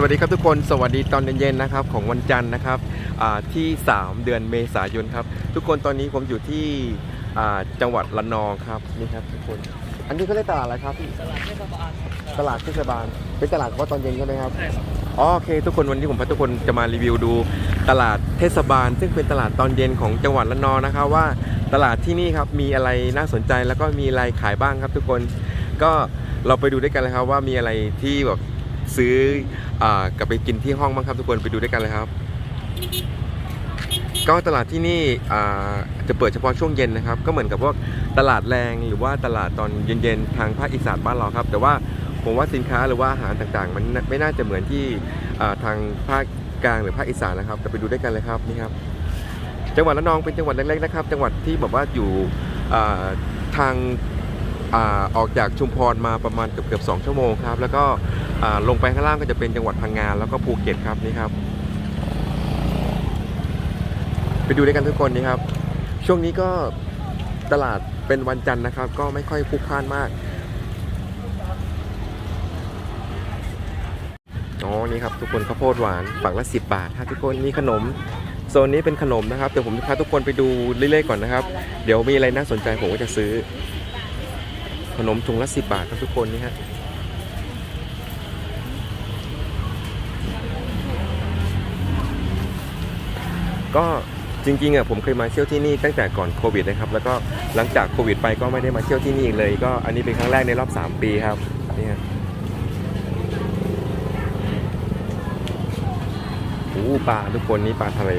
สวัสดีครับทุกคนสวัสดีตอนเย็นๆนะครับของวันจันทร์นะครับอ่าที่ 3 เดือนเมษายนครับ ทุกคนตอนนี้ผมอยู่ที่อ่าจังหวัดระนองครับนี่ครับทุกคน อันนี้เขาเรียกตลาดอะไรครับพี่ตลาดเทศบาลตลาดเทศบาลเป็นตลาดเฉพาะตอนเย็นใช่ไหมครับใช่ครับอ๋อโอเค ทุกคนวันนี้ผมพาทุกคนจะมารีวิวดูตลาดเทศบาล ซึ่งเป็นตลาดตอนเย็นของจังหวัดระนองนะครับว่าตลาดที่นี่ครับมีอะไรน่าสนใจแล้วก็มีอะไรขายบ้างครับ ทุกคนก็เราไปดูด้วยกันเลยครับว่ามีอะไรที่แบบ ซื้ออกลับไปกินที่ห้องบ้างครับทุกคนไปดูด้วยกันเลยครับ ก็ตลาดที่นี่จะเปิดเฉพาะช่วงเย็นนะครับ ก็เหมือนกับพวกตลาดแรงหรือว่าตลาดตอนเย็นๆทางภาคอีสานบ้านเราครับ แต่ว่าผมว่าสินค้าหรือว่าอาหารต่างๆ มันไม่น่าจะเหมือนที่ทางภาคกลางหรือภาคอีสานนะครับจะไปดูด้วยกันเลยครับนี่ครับ จังหวัดระนองเป็นจังหวัดเล็กๆนะครับ จังหวัดที่แบบว่าอยู่ทาง อออกจากชุมพรมาประมาณเกือบเกือบสองชั่วโมงครับ แล้วก็ลงไปข้างล่างก็จะเป็นจังหวัดพังงาแล้วก็ภูเก็ตครับนี่ครับ ไปดูด้วยกันทุกคนนี่ครับ ช่วงนี้ก็ตลาดเป็นวันจันทร์นะครับ ก็ไม่ค่อยพลุกพล่านมากอ๋อนี่ครับทุกคนข้าวโพดหวานฝักละ 10 บาทครับทุกคนมีขนมโซนนี้เป็นขนมนะครับเดี๋ยวผมจะพาทุกคนไปดูเรื่อยๆก่อนนะครับ เดี๋ยวมีอะไรน่าสนใจผมก็จะซื้อ ขนมถุงละ10บบาทครับทุกคนนี่ฮะก็จริงๆอะผมเคยมาเที่ยวที่นี่ตั้งแต่ก่อนโควิดนะครับ แล้วก็หลังจากโควิดไปก็ไม่ได้มาเที่ยวที่นี่อีกเลย ก็อันนี้เป็นครั้งแรกในรอบ 3 ปีครับนี่ฮะโอ้ปลาทุกคนนี่ปลาทะเล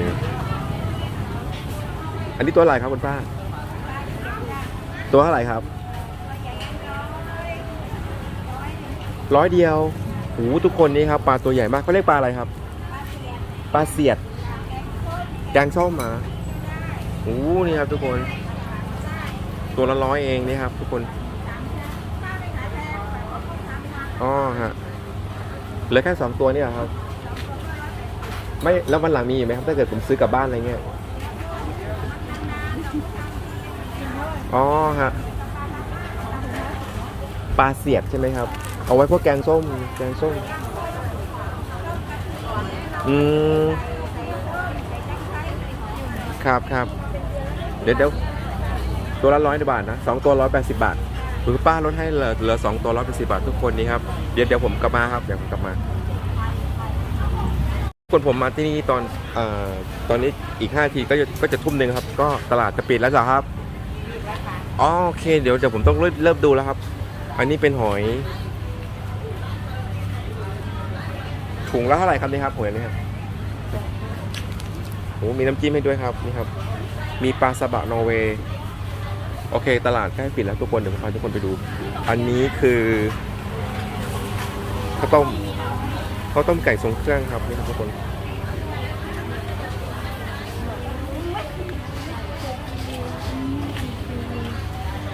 อันนี้ตัวอะไรครับคุณป้า ตัวเท่าไหร่ครับ ร้อยเดียวโอ้ทุกคนนี่ครับปลาตัวใหญ่มากเขาเรียกปลาอะไรครับ ปลาเสียดแกงส้มมาโอ้นี่ครับทุกคน ตัวละร้อยเองนี่ครับ ทุกคนอ๋อฮะเหลือแค่สองตัวนี่เหรอครับ ไม่แล้ววันหลังมีอีกไหมครับ ถ้าเกิดผมซื้อกลับบ้านอะไรเงี้ยอ๋อฮะปลาเสียดใช่ไหมครับ เอาไว้พวกแกงส้ม แกงส้ม อืม ครับครับ เดี๋ยวเดี๋ยวตัวละร้อยบาทนะสองตัวร้อยแปดสิบาทคือป้าลดให้เหลือเหลือสองตัวร้อยแปดสิบาททุกคนนี่ครับ เดี๋ยวเดี๋ยวผมกลับมาครับ เดี๋ยวผมกลับมาคนผมมาที่นี่ตอนเอ่อตอนนี้อีกห้าทีก็จะก็จะทุ่มหนึ่งครับ ก็ตลาดจะปิดแล้วเหรอครับ อ๋อโอเค เดี๋ยวเดี๋ยวผมต้องเริ่มเริ่มดูแล้วครับ อันนี้เป็นหอย ถุงละเท่าไหร่ครับนี่ครับหอยนี่ครับโอ้มีน้ำจิ้มให้ด้วยครับนี่ครับ มีปลาซาบะนอร์เวย์โอเค ตลาดใกล้ปิดแล้วทุกคนเดี๋ยวพาทุกคนไปดู อันนี้คือข้าวต้มข้าวต้มไก่ทรงเครื่องครับนี่ครับทุกคน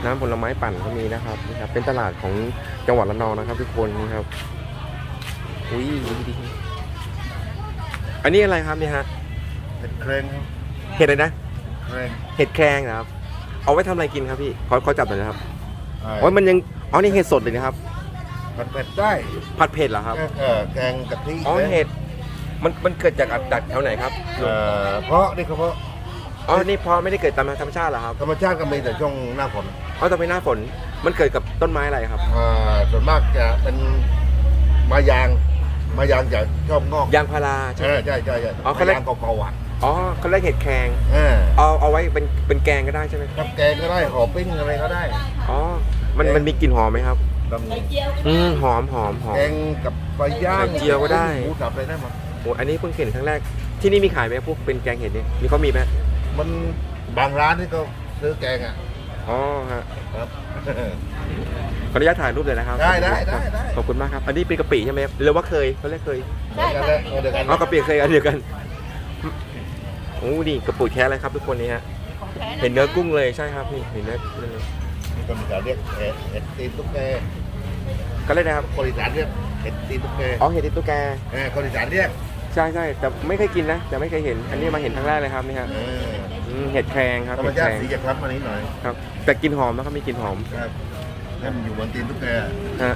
น้ำผลไม้ปั่นก็มีนะครับนี่ครับ เป็นตลาดของจังหวัดระนองนะครับ ทุกคนนี่ครับ อุ้ยดีดีอันนี้อะไรครับเนี่ยฮะเห็ดเครงเห็ดอะไรนะเครงเห็ดแครงนะครับ เอาไว้ทำอะไรกินครับพี่ขอขอจับหน่อยนะครับเอ่ออ๋อมันยังอ๋อนี่เห็ดสดเลยนะครับ ผัดเผ็ดได้ผัดเผ็ดเหรอครับเออแกงกะทิอ๋อเห็ดมันมันเกิดจากอัดจากแถวไหนครับเอ่อเพราะนี่เขาเพราะอ๋อนี่เพราะไม่ได้เกิดตามธรรมชาติเหรอครับธรรมชาติก็มีแต่ช่วงหน้าฝนอ๋อแต่เป็นหน้าฝนมันเกิดกับต้นไม้อะไรครับอ่าส่วนมากจะเป็นมายาง มายางจะชอบงอกยางพาราใช่ใช่ไหมใช่ใช่ใช่อ๋อเขาเรียก มายางเก่าๆอะอ๋อเขาเรียกเห็ดแครงเออเอาเอาไว้เป็นเป็นแกงก็ได้ใช่ไหมทำแกงก็ได้ห่อปิ้งอะไรก็ได้อ๋อมันมันมีกลิ่นหอมไหมครับทำอืมหอมหอมหอม แกงกับปลาย่างไข่เจียวก็ได้ หมูสับอะไรได้หมดโอ้อันนี้เพิ่งเห็นครั้งแรกที่นี่มีขายไหมพวกเป็นแกงเห็ดเนี่ยมีเขามีไหมมันบางร้านที่เขาซื้อแกงอะอ๋อฮะครับข ออนุญาตถ่ายรูปเลยนะครับได้ได้ได้ได้ ขอบคุณมากครับ อันนี้เป็นกะปิใช่ไหมครับหรือว่าเคยเขาเรียกเคยเดียวกันเลยเดียวกันอ๋อกะปิเคยอันเดียวกันโอ้นี่กระปุกแท้เลยครับทุกคนนี่ฮะ เห็นเนื้อกุ้งเลยใช่ครับนี่เห็นเนื้อกุ้งเลยนี่ก็มีการเรียกเห็ดเห็ดตีนตุ๊กแกก็เลยนะครับ คนอีสานเรียกเห็ดตีนตุ๊กแกอ๋อเห็ดติดตุ๊กแก เออคนอีสานเรียกใช่ใช่แต่ไม่เคยกินนะ แต่ไม่เคยเห็น อันนี้มาเห็นครั้งแรกเลยครับนี่ฮะเอออืมเห็ดแครงครับธรรมเห็ดแคชารติงสีจะคล้ำมานิดหน่อยครับ แต่กลินหอมนะครับมีกลิ่นหอม ครับ ให้มันอยู่บนตีนตุ๊กแกฮะ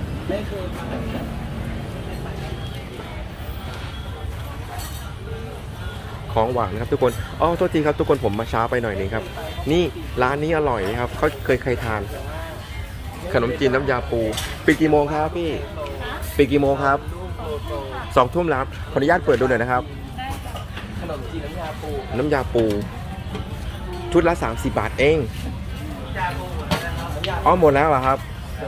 ของหวานนะครับทุกคนอ๋อโทษทีครับทุกคนผมมาช้าไปหน่อยนึงครับ นี่ร้านนี้อร่อยนะครับเขาเคยใครทาน ขนมจีนน้ำยาปูปิดกี่โมงครับพี่ปิดกี่โมงครับสองทุ่มแล้วครับขออนุญาตเปิดดูหน่อยนะครับ ขนมจีนน้ำยาปู น้ำยาปู ชุดละ 30 บาทเองน้ำยา อ๋อหมดแล้วเหรอครับปู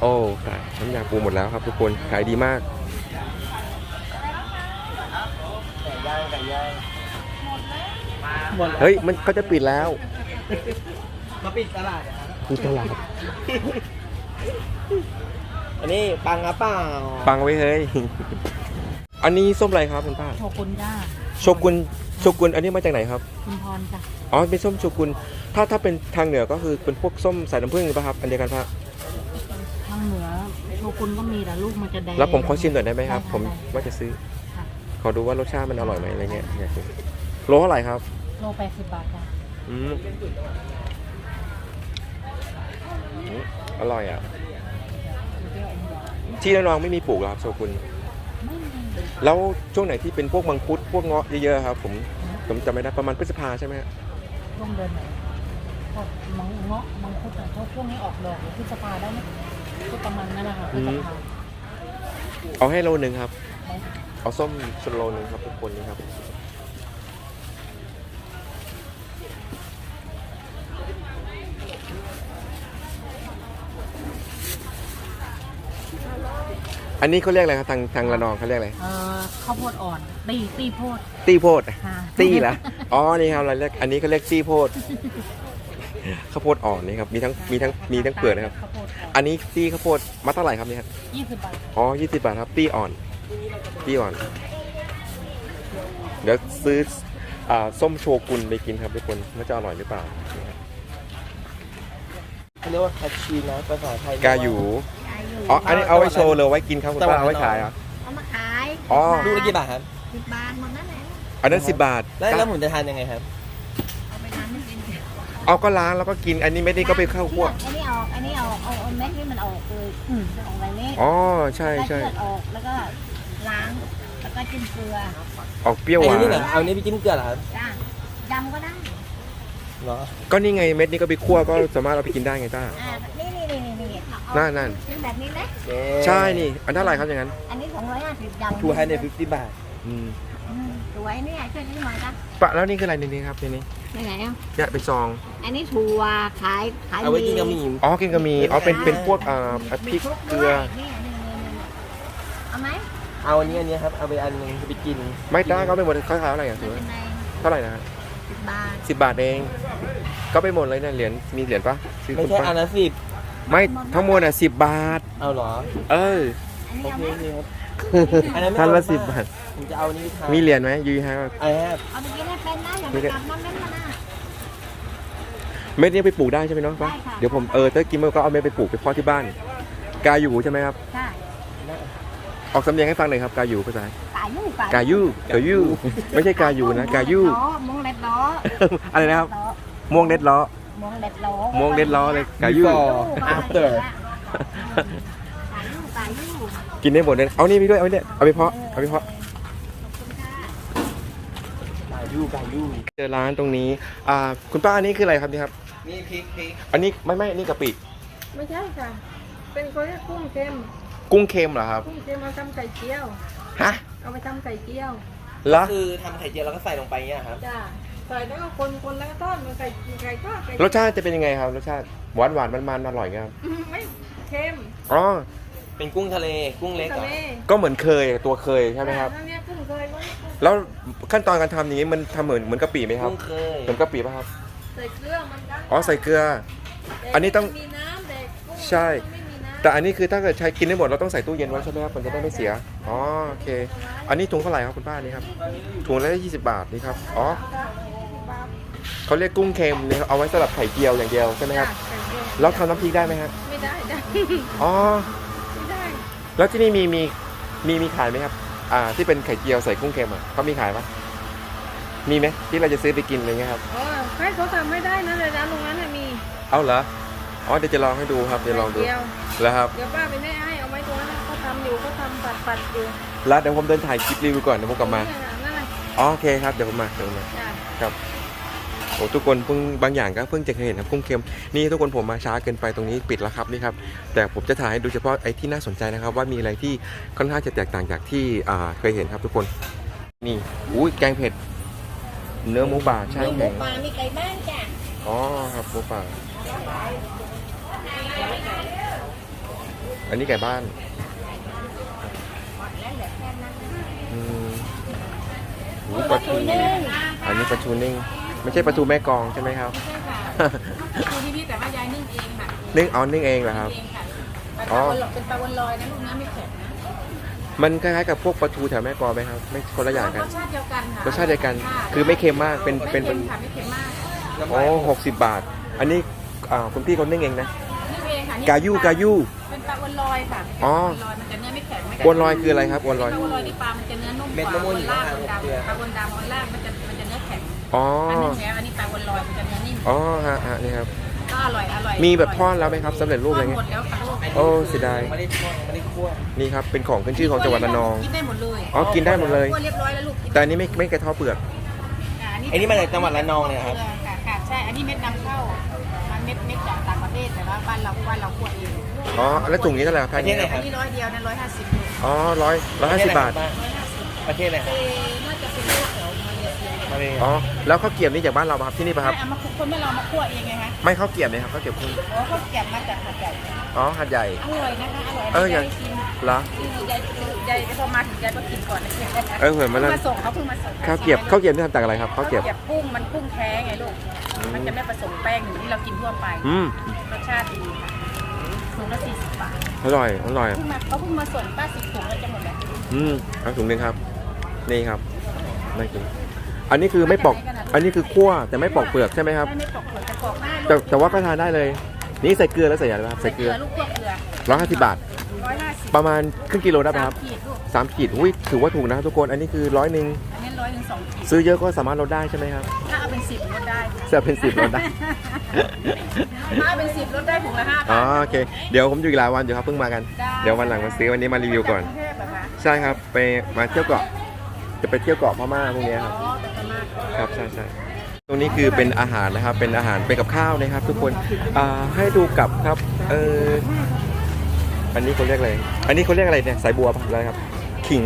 โอ้ตายน้ำยาปูหมดแล้วครับ ทุกคนขายดีมากไก่ย่างไก่ย่างหมดแล้วเฮ้ยมันก็จะปิดแล้ว มาปิดตลาดอะครับปิดตลาด อันนี้ปังอะเปล่าปังไว้เฮ้ย อันนี้ส้มอะไรครับคุณป้าโชกุนจ้าโชกุน โชกุนอันนี้มาจากไหนครับคุณพรจ้ะอ๋อเป็นส้มโชกุนถ้าถ้าเป็นทางเหนือก็คือเป็นพวกส้มสายน้ำผึ้งหรือเปล่าครับ อันเดียวกันปะทางเหนือโชกุนก็มีแต่ลูกมันจะแดง แล้วผมขอชิมหน่อยได้ไหมครับด้ผมได้ว่าจะซื้อ ค่ะ ขอดูว่ารสชาติมันอร่อยไหมอะไรเงี้ยอยากรู้โลเท่าไหร่ครับ โลแปดสิบบาทจ้ะอืมอืมอร่อยอะ ที่ระนองไม่มีปลูกเหรอครับโชกุนไม่มี แล้วช่วงไหนที่เป็นพวกมังคุดพวกเงาะเยอะๆครับผมผมจำไม่ได้ประมาณพฤษภาใช่ไหมฮะช่วงเดือนไหนพวกมังเงาะมังคุดอะช่วงช่วงนี้ออกดอกหรือพฤษภาได้ไหมก็ประมาณนั้นแหละค่ะพฤษภาเอาให้โลหนึ่งครับ เอาส้มชนโลหนึ่งครับทุกคนนี่ครับ อันนี้เขาเรียกอะไรครับทางทางระนองเขาเรียกอะไรเอ่อข้าวโพดอ่อน ตีตีโพดตี้โพดค่ะตี้ละอ๋อนี่ครับเราเรียกอันนี้เขาเรียกตี้โพดข้าวโพดอ่อนนี่ครับมีทั้งมีทั้งมีทั้งเปลือกนะครับ ข้าวโพดอ่อนอันนี้ตี้ข้าวโพดมาเท่าไหร่ครับเนี่ยครับยี่สิบบาทอ๋อยี่สิบบาทครับตี้อ่อนตี้อ่อน เดี๋ยวซื้ออ่าส้มโชกุนไปกินครับทุกคนว่าจะอร่อยหรือเปล่า เขาเรียกว่าคาชีนะภาษาไทยกา อยู่อ๋อ อันนี้เอาไว้โชว์เลยไว้กินครับคุณป้าเอาไว้ขายเหรอะ เอามาขายอ๋อ ลูกละกี่บาทครับ สิบบาทหมดนั่นแหละอันนั้นสิบบาท แล้วแล้วผมจะทานยังไงครับ เอาไปทานไม่กินเอาก็ล้างแล้วก็กิน อันนี้ไม่ได้ก็ไปเข้าพวก อันนี้ออกอันนี้ออกเอาเอาเม็ดนี่มันออกเลยอืมออกอะไรนี่อ๋อใช่แล้วใช่เลือดออกแล้วก็ล้างแล้วก็จิ้มเกลือออกเปรี้ยวหอันวานี้เหรนอเอาอันนี้ไปจิ้มเกลือเหรอครับจ้าดำก็ได้เหรอ ก็นี่ไงเม็ดนี้ก็ไปคั่วก็สามารถเอาไปกินได้ไงต้า อ่านี่นี่นี่ นี่นี่เอานั่นนั่นเป็นแบบนี้นะเย้ใช่นี่ อันเท่าไหร่ครับอย่างนั้น อันนี้สองร้อยห้าสิบดำทูฮันเดฟิฟตี้บาทอืมอืมสวยเนี่ยช่วยนิดหน่อยนะปะแล้วนี่คืออะไรในนี้ครับในนี้ไหนไหนอะเนี่ยเป็นซอง อันนี้ถั่วขายขายเอาไว้กินกับหมี่อ๋อกินก็มีอ๋อเป็นเป็นพวกอ่าพริกมีเกลือด้วยนี่นี่นี่นี่เอาไหมเอาอันนี้อันนี้ครับเอาไปอันหนึงไปกินไม่ได้ก็ไปหมดเขาขายเท่าไหร่อะไม่ถือเป็นไรเท่าไหร่นะสิบบาทสิบบาทเอง ก็ไปหมดเลยเนี่ยเหรียญมีเหรียญปะซื้อไม่คุณใช่ป้าอันละสิบ ไม่ทั้งหมดอะสิบบาท เอาเหรอเอออันนี้โอเอาเคไหมโอเคครับอันนั้นไม่ท่านเอาละป้สิบบาท ผมจะเอาอันนี้ไปทานมีเหรียญไหมยูฮะไอ้ครับเอาไปกินให้เป็นนะอย่าไปกลับน้ำเล่นมานะ เม็ดนี้ไปปลูกได้ใช่ไหมน้องปะได้ค่ะ เดี๋ยวผมเออถ้ากินมันก็เอาเม็ดไปปลูกไปเพาะที่บ้าน กาอยู่ใช่ไหมครับ ใช่ออกสำเนียงให้ฟังหน่อยครับ กาอยู่ภาษา กายู่กายูกายูไม่ใช่กาอยู่นะ กายูมงเล็ดล้อ อะไรนะครับล้อม่วงเด็ดล้อ มงเล็ดล้อม่วงเด็ดล้อเลยกายู after กายูกายูกินได้หมดเลย เอานี่ไปด้วย เอาไปเนี่ยเอาไปเพาะ เอาไปเพาะกายูกายูเจอร้านตรงนี้ อ่า คุณป้าอันนี้คืออะไรครับเนี่ยครับ นี่พริกพริกอันนี้ไม่ไม่อันนี่กะปิ ไม่ใช่ค่ะ เป็นเขาเรียกกุ้งเค็ม กุ้งเค็มเหรอครับ กุ้งเค็มเอาทำไข่เจียว ฮะ เอาไปทำไข่เจียวเหรอคือทำไข่เจียวแล้วก็ใส่ลงไปเนี่ยครับ จ้า ใส่แล้วก็คนคนแล้วก็ทอดมันไข่ไข่ทอดไข่รสชาติจะเป็นยังไงครับรสชาติหวานหวานมันมันๆอร่อยครับอืมไม่เค็มอ๋อเป็นกุ้งทะเลกุ้งเล็กเหทะรอเลก็เหมือนเคยตัวเคยใช่ไหมครับ นั่นเนี่ยกุ้งเคยไว้แล้วขั้นตอนการทำอย่างนี้มันทำเหมือนเหมือนกะปิไหมครับกุ้งเคย เหมือนกะปิป่ะครับใส่เกลือมันกันอ๋อใส่เกลืออันนี้ต้องแมีน้ำเด็กกุ้งใช่ไม่มีน้ำแต่อันนี้คือถ้าเกิดใช้กินได้หมดเราต้องใส่ตู้เย็นไว้ใช่ไหมครับมันจะได้ไม่เสียอ๋อโอเค อันนี้ถุงเท่าไหร่ครับคุณป้านี่ครับถุงละยี่สิบบาทนี่ครับอ๋อ เขาเรียกกุ้งเค็มเนี่ยเอาไว้สำหรับไข่เจียวอย่างเดียวใช่ไหมครับจ้ะไข่เจียวแล้วทำน้ำพริกได้ไหมครับไม่ได้จ้ะอ๋อไม่ได้ แล้วที่นี่มีมีมีมีขายไหมครับ อ่า ที่เป็นไข่เจียวใส่กุ้งเค็มอะเขามีขายปะมีไหมที่เราจะซื้อไปกินอะไรเงี้ยครับเออให้เขาทำไม่ได้นะในร้านตรงนั้นน่ะมีเอาเหรออ๋อเดี๋ยวจะลองให้ดูครับเดี๋ยวลองดูไข่เจียวแล้วครับเดี๋ยวป้าไปแน่ให้เอาไว้ตรงนั้นเขาทำอยู่เขาทำปัดปัดๆอยู่แล้วเดี๋ยวผมเดินถ่ายคลิปรีวิวก่อนเดี๋ยวผมกลับมานั่นน่ะอ๋อโอเคครับเดี๋ยวผมมาเดี๋ยวผมมาจ้ะครับ โอ้ทุกคนเพิ่งบางอย่างก็เพิ่งจะเคยเห็นครับกุ้งเค็มนี่ทุกคนผมมาช้าเกินไปตรงนี้ปิดแล้วครับนี่ครับแต่ผมจะถ่ายให้ดูเฉพาะไอ้ที่น่าสนใจนะครับ ว่ามีอะไรที่ค่อนข้างจะแตกต่างจากที่เคยเห็นครับทุกคนนี่อุ้ยแกงเผ็ด เนื้อหมูป่าใช่างมีหมูปลามีไก่บ้านจ้ะอ๋อครับหมูป่าอันนี้ไก่บ้านอืมหูปลาทูนิ่งอันนี้ปลาทูนึ่ง ไม่ใช่ปลาทูแม่กลองใช่ไหมครับใช่ค่ะคือที่นี่แต่ว่ายายนึ่งเองค่ะนึ่งเอานึ่งเองเหรอครับ เองค่ะอ๋ปอลาวนลอยเป็นปลาวนลอยนะลูกนะไม่แข็งนะมันคล้ายๆกับพวกปลาทูแถวแม่กลองไหมครับ ไม่คนละอย่างกัน รสชาติเดียวกันค่ะรสชาติเดียวกันค่ะคือไม่เค็มมาก เป็นไม่เป็นเค็มค่ะไม่เค็มมากโอ้หกสิบบาท อันนี้อ่าคุณพี่เขานึ่งเองนะ นึ่งเองค่ะนี่กายูกายู เป็นปลาวนลอยค่ะอ๋อ ปลาวนลอยมันจะเนื้อไม่แข็งไม่อวนลอยคืออะไรครับอวนลอย ปลาวนลอยที่ปลามันจะเนื้อนุ่มกว่าปลาวนล่างปลาวนดำปลาวนดำปลาวนล่างมันจะมันจะเนื้ อแข็งอ๋ออันนี้แล้วอันนี้ปลาวนลอยมันจะเนื้อนิ่มอ๋อฮะฮะนี่ครับ ก็อร่อยอร่อยมีแบบทอดแล้วไหมครับสำเร็จรูปอะไรทอดเงี้หมย ดแล้วค่ะลูกโอ้เสียดาย ไม่ได้คั่วไม่ได้คั่วนี่ครับ เป็นของขึ้นชื่อของจังหวัดระนอง กินได้หมดเลยอ๋อ กินได้หมดเลย คั่วเรียบร้อยแล้วลูกกิแต่อันนี้ไม่ไม่กระเทาะเปลือกอ่าไอ้นี่มาจากจังหวัดระนองเนี่ยครับ ค่ะค่ะใช่ อันนี้เม็ดนำเข้ามันเม็ดเม็ดจากต่างประเทศแต่ว่าบ้านเราบ้านเราคั่วเองอ๋อ แล้วถุงนี้เท่าไหร่ครับประเทศไหน อันนี้ร้อยเดียวนะร้อยห้าสิบลูกอ๋อร้อยร้อยห้าสิบบาท ร้อยห้าสิบประเทศไหนคเอรับน่าจะ มาเลยอ๋อแล้วข้าวเกรียบนี่จากบ้านเราปะครับที่นี่ปะครับใช่เอามาคนไม่เรามาคั่วเองไงคะไม่ข้าวเกรียบเนี่ยครับข้าวเกรียบคุณโอ้เขาเก็บมาจากหาดใหญ่อ๋อหัดใหญ่ อร่อยนะคะอร่อยเอออยากยายกินเหรอคือยายยายพอมาถึงยายก็กินก่อนนะเออเหมือนมาเพิ่แล้วงมาส่งเขาเพิ่งมาส่งข้าวเกรียบข้าวเกรียบนี่ทำจากอะไรครับข้าวเกรียบกุ้งมันกุ้งแท้ไงลูกมันจะไม่ผสมแป้งเหมือนที่เรากินทั่วไปอืมรสชาติดีค่ะถุงละสี่สิบบาทอร่อยอร่อย เพิ่งมาเขาเพิ่งมาส่งป้าสิบถุงแล้วจะหมดแล้ว อืมเอาถุงหนึงครับ นี่ครับน่ากิน อันนี้คือไม่ปอก อันนี้คือคั่วแต่ไม่ปอกเปลือกใช่ไหมครับไม่ไม่ปอกเปลือกแต่ปอกหน้าแต่แต่ว่าก็ทานได้เลย นี่ใส่เกลือแล้วใส่อะไรครับใส่ใส่เกเกลืลืออลูกคั่วเกลือร้อยห้าสิบบาท ร้อยห้าสิบประมาณครึ่งกิโลได้ไหมครับขีดลูกสามขีดอุ้ยถือว่าถูกนะครับทุกคน อันนี้คือร้อยหนึ่งอันนี้ร้อยถึงสองขีดซื้อเยอะก็สามารถลดได้ใช่ไหมครับถ้าเอาเป็นสิบลดได้ค่ะจะเป็นสิบลดได้ ถ้าเอาเป็นสิบลดได้ถุงละห้าอ๋อบาท โอเค เดี๋ยวผมอยู่อีกหลายวันอยู่ครับเพิ่งมากัน ได้ เดี๋ยววันหลังมาซื้อวันนี้มารีวิวก่อนจากรุงเทพเหรอคะใช่ครับ ไปมาเที่ยวเกาะ จะไปเที่ยวเกาะพม่าพวกเนี้ยครับ อ๋อแต่จะมาก ครับใช่ใช่ตรงนี้คือเป็นอาหารนะครับ เป็นอาหารเป็นกับข้าวนะครับ ทุกคนอ่าให้ดูกับครับเอออันนี้เขาเรียกอะไร อันนี้เขาเรียกอะไรเนี่ยสายบัวปะอะไรครับ ขิง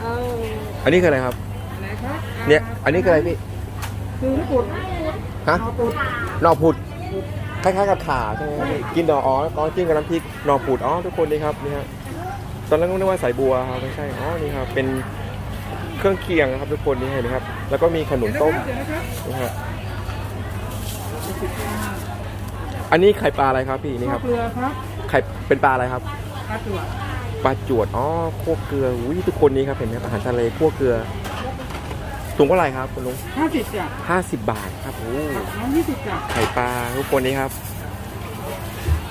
เอออันนี้คืออะไรครับ เนี่ย อันนี้คืออะไรพี่ คือปุดฮะหน่อผุด คล้ายๆกับขาใช่ไหมครับพี่กินหน่ออ๋อก้อนจิ้มกับน้ำพริกหน่อผุด อ๋อ ทุกคนนี่ครับ นี่ฮะ ตอนแรกก็นึกว่าสายบัวครับไม่ใช่ อ๋อ นี่ครับ เป็น เครื่องเคียงครับทุกคนนี่เห็นไหมครับ แล้วก็มีขนมต้มนะฮะอันนี้ไข่ปลาอะไรครับพี่นี่ครับเกลือครับไข่เป็นปลาอะไรครับปลาจวดปลาจวดอ๋อคั่วเกลืออุ้ยทุกคนนี้ครับเห็นไหมอาหารทะเลคั่วเกลือถุงเท่าไหร่ครับคุณลุงห้าสิบจ้ะห้าสิบบาทครับโอ้ร้อสิบจ้ะไข่ปลาทุกคนนี้ครับ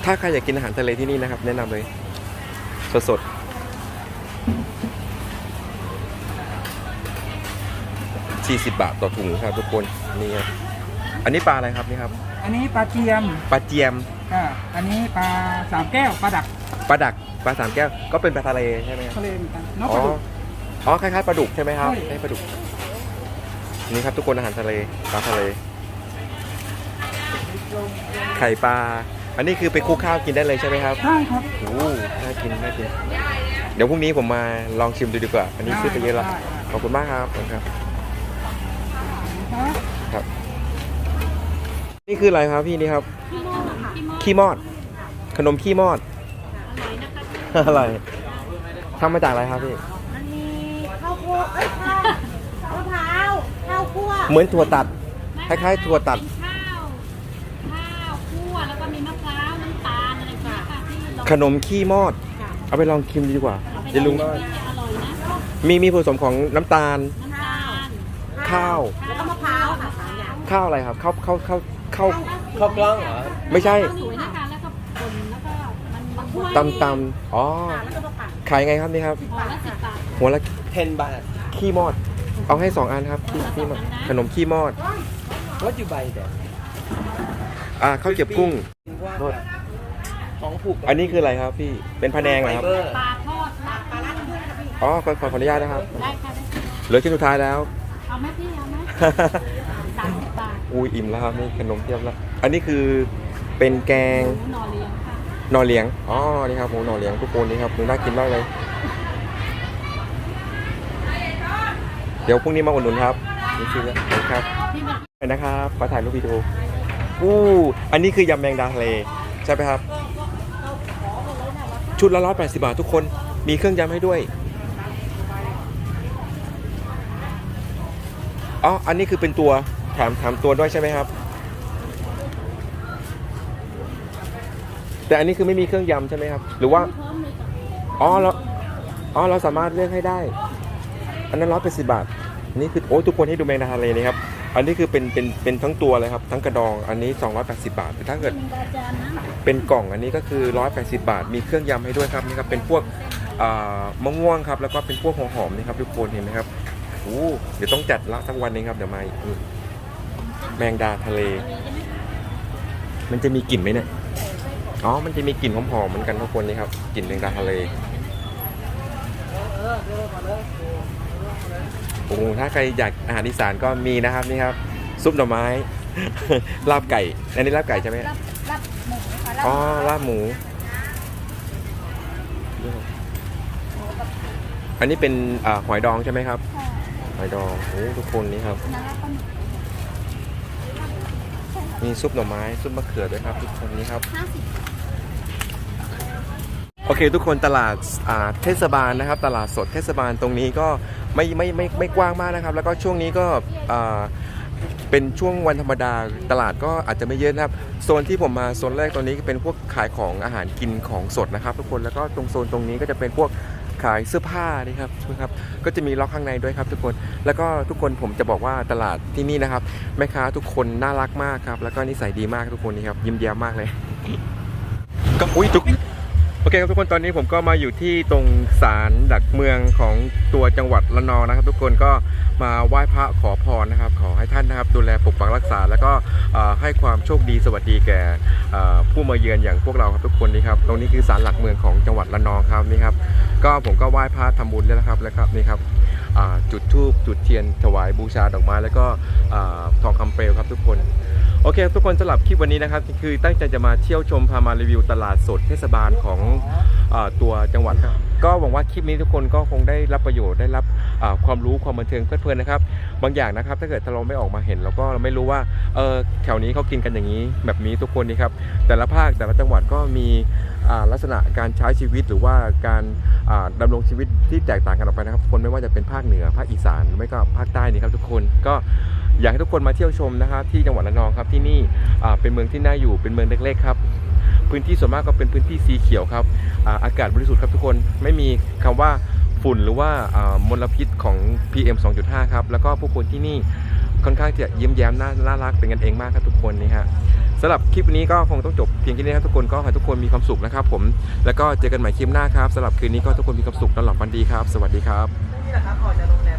ถ้าใครอยากกินอาหารทะเลที่นี่นะครับ แนะนำเลย สดๆ 40 บาทต่อถุงครับทุกคนนี่ครับอันนี้ปลาอะไรครับนี่ครับอันนี้ปลาเจียมปลาเจียมอ่าอันนี้ปลาสามแก้วปลาดักปลาดักปลาสามแก้วก็เป็นปลาทะเลใช่ไหมครับทะเลเหมือนกันนกอ๋ปลาดุออ๋อคล้ายๆปลาดุกใช่ไหมครับใช่ปลาดุกนี่ครับทุกคนอาหารทะเลปลาทะเล ไข่ปลาอันนี้คือไปคลุข้าวกินได้เลยใช่ไหมครับ ได้ครับโอ้หน่ากินน่ากิน เดี๋ยวพรุ่งนี้ผมมาลองชิมดูดีกว่า อันนี้ซื้อไปเยอะละ ได้ขอบคุณมากครับขอบคุณครับ นี่คืออะไรครับพี่นี่ครับขี้มอด ขนมขี้มอด อะไรทำมาจากอะไรครับพี่ มันมีข้าวคั่วเอ้ยข้าวมะพร้าวข้าวคั่วเหมือนถั่วตัด คล้ายๆถั่วตัด ข้าวข้าวคั่วแล้วก็มีมะพร้าวน้ำตาลอะไรแบบนี้ค่ะที่เราขนมขี้มอด เอาไปลองชิมดีกว่าเดี๋ยวลุงจะอร่อยนะมีมีผสมของน้ำตาล น้ำตาลข้าว แล้วก็มะพร้าวค่ะสามอย่างข้าวอะไรครับข้าวข้าวข้าว ข้าวข้าวกล้องเหรอ ไม่ใช่สวยนะคะแล้วก็ป่นแล้วก็มันมันหัวตำตำอ๋อแล้วก็มาปั่นขายไงครับนี่ครับละสิบบาทหัวละเทนบาท ขี้มอด เอาให้สองอันครับขี้ขี้มอดขนมขี้มอด What you buy there อ่าข้าวเก็บกุ้ง ว่าโทษของผูกอันนี้คืออะไรครับพี่เป็นพะแนงเหรอครับ ไฟเบอร์ปลาทอดปลาปลาอ๋อขอขอขออนุญาตนะครับ ได้ค่ะได้เหลือชิ้นสุดท้ายแล้ว เอาไหมพี่เอาไหมสามสิบบาท อุ้ยอิ่มแล้วครับนี่ขนมเทียบแล้ว อันนี้คือเป็นแกงหมูหน่อเลี้ยงค่ะหน่อเลี้ยงอ๋อนี่ครับหมูหน่อเลี้ยงทุกคนนี่ครับดูน่ากินมากเลย เดี๋ยวพรุ่งนี้มาอุดหนุนครับนี่ชื่อแล้วครับพี่มาไปนะครับขอถ่ายรูปวิดีโออู้อันนี้คือยำแมงดาทะเลใช่ไหมครับ ชุดละร้อยแปดสิบาททุกคนมีเครื่องยำให้ด้วยอ๋ออันนี้คือเป็นตัว แถมแถมตัวด้วยใช่ไหมครับ แต่อันนี้คือไม่มีเครื่องยำใช่ไหมครับ หรือว่าพร้อมเลยจ้ะอ๋อเราอ๋อเราสามารถเลือกให้ได้ อันนั้นร้อยแปดสิบบาทอันนี้คือโอ้ทุกคนให้ดูแมงดาทะเลนี่ครับ อันนี้คือเป็นเป็นเป็นทั้งตัวเลยครับ ทั้งกระดอง อันนี้ 280 บาทแต่ถ้าเกิด เป็นดาจานนะเป็นกล่องอันนี้ก็คือ 180 บาท มีเครื่องยำให้ด้วยครับนี่ครับเป็นพวกมะม่วงครับ แล้วก็เป็นพวกหัวหอมนี่ครับทุกคนเห็นไหมครับโอ้เดี๋ยวต้องจัดละสักวันนึงครับเดี๋ยวมาอีก แมงดาทะเล มันจะมีกลิ่นไหมเนี่ย อ๋อ มันจะมีกลิ่นหอมๆเหมือนกันทุกคนนี่ครับ กลิ่นแมงดาทะเล โอ้โห ถ้าใครอยากอาหารอีสานก็มีนะครับนี่ครับ ซุปหน่อไม้ ลาบไก่ อันนี้ลาบไก่ใช่ไหมรับรับหมูค่ะรับอ๋อ ลาบหมู อันนี้เป็นอ่าหอยดองใช่ไหมครับค่ะหอยดอง โอ้ทุกคนนี่ครับน้ำรับปลาห มึกมีซุปหน่อไม้ซุปมะเขือด้วยครับทุกคนนี่ครับห้าสิบโอเคทุกคนตลาดอ่าเทศบาลนะครับ ตลาดสดเทศบาลตรงนี้ก็ไม่ไม่ไม่ไม่กว้างมากนะครับ แล้วก็ช่วงนี้ก็อ่าเป็นช่วงวันธรรมดาตลาดก็อาจจะไม่เยอะนะครับโซนที่ผมมาโซนแรกตรงนี้ก็เป็นพวกขายของอาหารกินของสดนะครับ ทุกคนแล้วก็ตรงโซนตรงนี้ก็จะเป็นพวก ขายเสื้อผ้านี่ครับนะครับ ก็จะมีล็อกข้างในด้วยครับทุกคน แล้วก็ทุกคนผมจะบอกว่าตลาดที่นี่นะครับแม่ค้าทุกคนน่ารักมากครับ แล้วก็นิสัยดีมากทุกคนนี่ครับยิ้มแย้มมากเลย ก็อุ้ยทุก อเคครับทุกคนตอนนี้ผมก็มาอยู่ที่ตรงศาลหลักเมืองของตัวจังหวัดระนองนะครับ ทุกคนก็มาไหว้พระขอพรนะครับ ขอให้ท่านนะครับ ดูแลปกปักรักษา แล้วก็ให้ความโชคดีสวัสดีแก่ผู้มาเยือนอย่างพวกเราครับทุกคนนี่ครับตรงนี้คือศาลหลักเมืองของจังหวัดระนองครับนี่ครับ ก็ผมก็ไหว้พระทำบุญแล้วนะครับแล้วครับนี่ครับจุดธูปจุดเทียนถวายบูชาดอกไม้แล้วก็ทองคำเปลวครับทุกคน โอเคครับทุกคนสำหรับคลิปวันนี้นะครับคือตั้งใจจะมาเที่ยวชมพามารีวิวตลาดสดเทศบาลของอตัวจังหวัดครับก็หวังว่าคลิปนี้ทุกคนก็คงได้รับประโยชน์ได้รับความรู้ความบันเทิงเพลิดเพลินนะครับ บางอย่างนะครับ ถ้าเกิดเราไม่ออกมาเห็นเราก็เราไม่รู้ว่าเออแถวนี้เขากินกันอย่างนี้แบบนี้ทุกคนนี่ครับแต่ละภาคแต่ละจังหวัดก็มี ลักษณะการใช้ชีวิตหรือว่าการอ่าดำรงชีวิตที่แตกต่างกันออกไปนะครับคนไม่ว่าจะเป็นภาคเหนือภาคอีสานหรือไม่ก็ภาคใต้นี่ครับทุกคนก็อยากให้ทุกคนมาเที่ยวชมนะครับที่จังหวัดระนองครับที่นี่เป็นเมืองที่น่าอยู่เป็นเมืองเล็กๆครับพื้นที่ส่วนมากก็เป็นพื้นที่สีเขียวครับอาอากาศบริสุทธิ์ครับทุกคนไม่มีคำว่าฝุ่นหรือว่ามลพิษของ PM 2.5 ครับ แล้วก็ผู้คนที่นี่ค่อนข้างจะยิ้มแย้มน่าน่ารักเป็นกันเองมากครับทุกคนนี่ฮะ สำหรับคลิปนี้ก็คงต้องจบเพียงแค่นี้ครับทุกคนก็ขอให้ทุกคนมีความสุขนะครับผมแล้วก็เจอกันใหม่คลิปหน้าครับสำหรับคืนนี้ก็ทุกคนมีความสุขนอนหลับฝันดีครับ สวัสดีครับนี่แหละครับออนจากโรงแรม